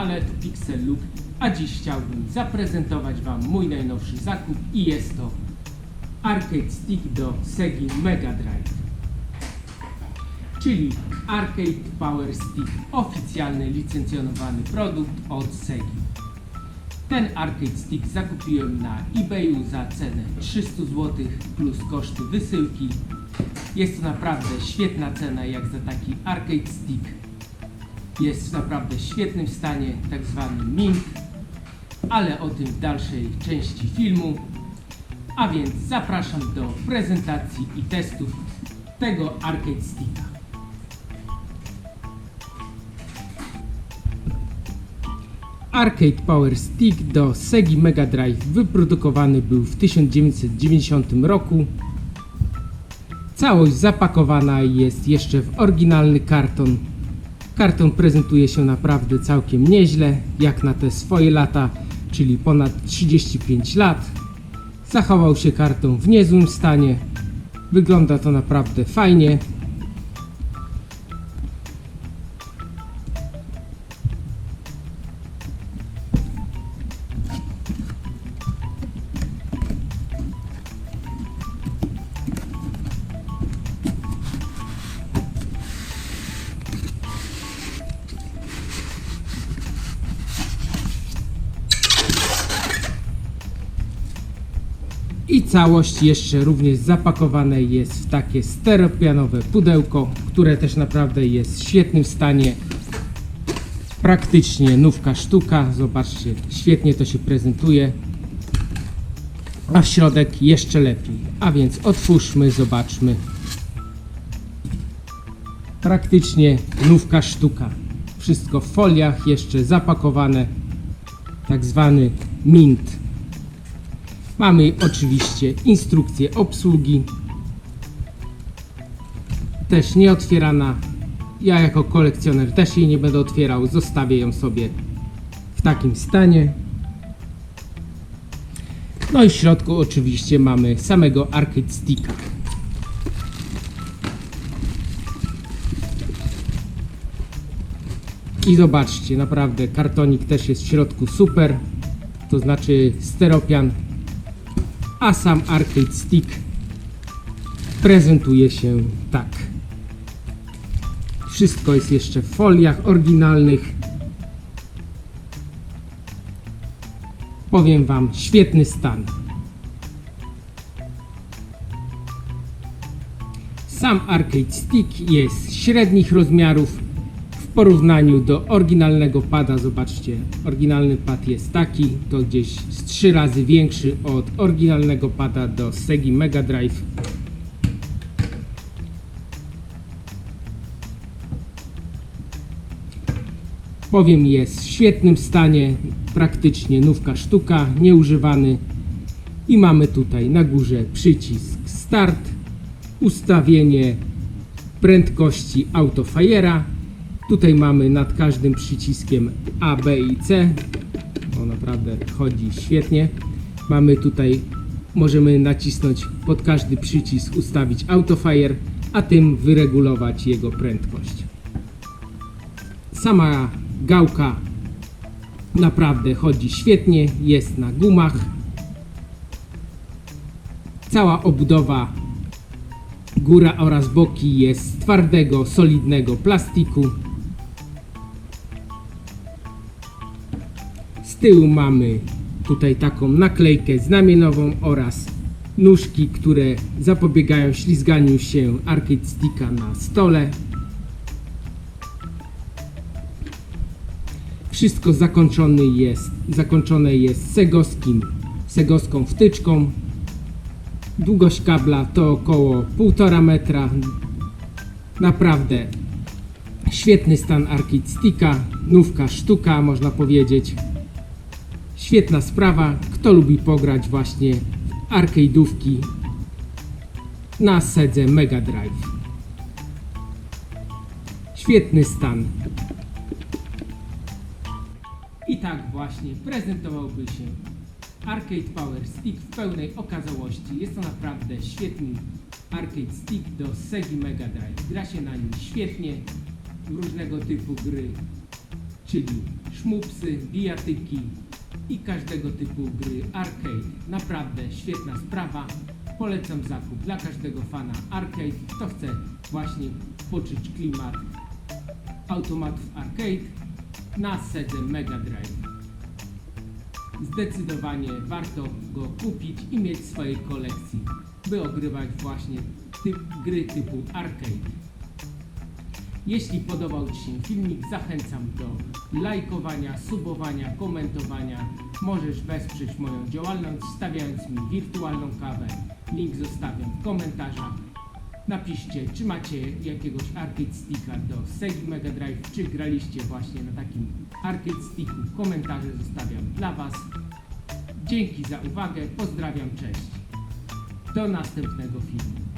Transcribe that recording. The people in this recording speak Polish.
Kanale Pixel Look, a dziś chciałbym zaprezentować Wam mój najnowszy zakup i jest to Arcade Stick do Segi Mega Drive. Czyli Arcade Power Stick, oficjalny licencjonowany produkt od Segi. Ten Arcade Stick zakupiłem na eBayu za cenę 300 zł plus koszty wysyłki. Jest to naprawdę świetna cena jak za taki Arcade Stick jest w naprawdę świetnym stanie, tak zwany mint, ale o tym w dalszej części filmu. A więc zapraszam do prezentacji i testów tego Arcade Sticka. Arcade Power Stick do Segi Mega Drive wyprodukowany był w 1990 roku. Całość zapakowana jest jeszcze w oryginalny karton Karton prezentuje się naprawdę całkiem nieźle, jak na te swoje lata, czyli ponad 35 lat. Zachował się karton w niezłym stanie. Wygląda to naprawdę fajnie. I całość jeszcze również zapakowane jest w takie steropianowe pudełko, które też naprawdę jest w świetnym stanie. Praktycznie nówka sztuka. Zobaczcie, świetnie to się prezentuje. A w środek jeszcze lepiej. A więc otwórzmy, zobaczmy. Praktycznie nówka sztuka. Wszystko w foliach jeszcze zapakowane. Tak zwany mint. Mamy oczywiście instrukcję obsługi. Też nie otwierana. Ja jako kolekcjoner też jej nie będę otwierał. Zostawię ją sobie w takim stanie. No i w środku oczywiście mamy samego arcade sticka. I zobaczcie, naprawdę kartonik też jest w środku super. To znaczy steropian a sam Arcade Stick prezentuje się tak. Wszystko jest jeszcze w foliach oryginalnych. Powiem Wam, świetny stan. Sam Arcade Stick jest średnich rozmiarów porównaniu do oryginalnego pada. Zobaczcie, oryginalny pad jest taki, to gdzieś z 3 razy większy od oryginalnego pada do Segi Mega Drive. Powiem, jest w świetnym stanie, praktycznie nówka sztuka, nieużywany. I mamy tutaj na górze przycisk Start, ustawienie prędkości autofajera. Tutaj mamy nad każdym przyciskiem A, B i C. O, naprawdę chodzi świetnie. Mamy tutaj, możemy nacisnąć pod każdy przycisk, ustawić autofire, a tym wyregulować jego prędkość. Sama gałka naprawdę chodzi świetnie, jest na gumach. Cała obudowa góra oraz boki jest z twardego, solidnego plastiku. Z tyłu mamy tutaj taką naklejkę znamienową oraz nóżki, które zapobiegają ślizganiu się arcade sticka na stole. Wszystko zakończone jest, zakończone jest segowskim, segowską wtyczką. Długość kabla to około 1,5 metra. Naprawdę świetny stan arcade sticka, nówka sztuka można powiedzieć. Świetna sprawa, kto lubi pograć właśnie w arcade'ówki na sedze Mega Drive. Świetny stan. I tak właśnie prezentowałby się Arcade Power Stick w pełnej okazałości. Jest to naprawdę świetny arcade stick do Segi Mega Drive. Gra się na nim świetnie różnego typu gry. czyli szmupsy, bijatyki i każdego typu gry arcade. Naprawdę świetna sprawa. Polecam zakup dla każdego fana arcade, kto chce właśnie poczuć klimat automatów arcade na Sedze Mega Drive. Zdecydowanie warto go kupić i mieć w swojej kolekcji, by ogrywać właśnie typ, gry typu arcade. Jeśli podobał Ci się filmik, zachęcam do lajkowania, subowania, komentowania. Możesz wesprzeć moją działalność stawiając mi wirtualną kawę. Link zostawiam w komentarzach. Napiszcie, czy macie jakiegoś arcade sticka do Sega Mega Drive, czy graliście właśnie na takim arcade sticku. Komentarze zostawiam dla Was. Dzięki za uwagę, pozdrawiam, cześć. Do następnego filmu.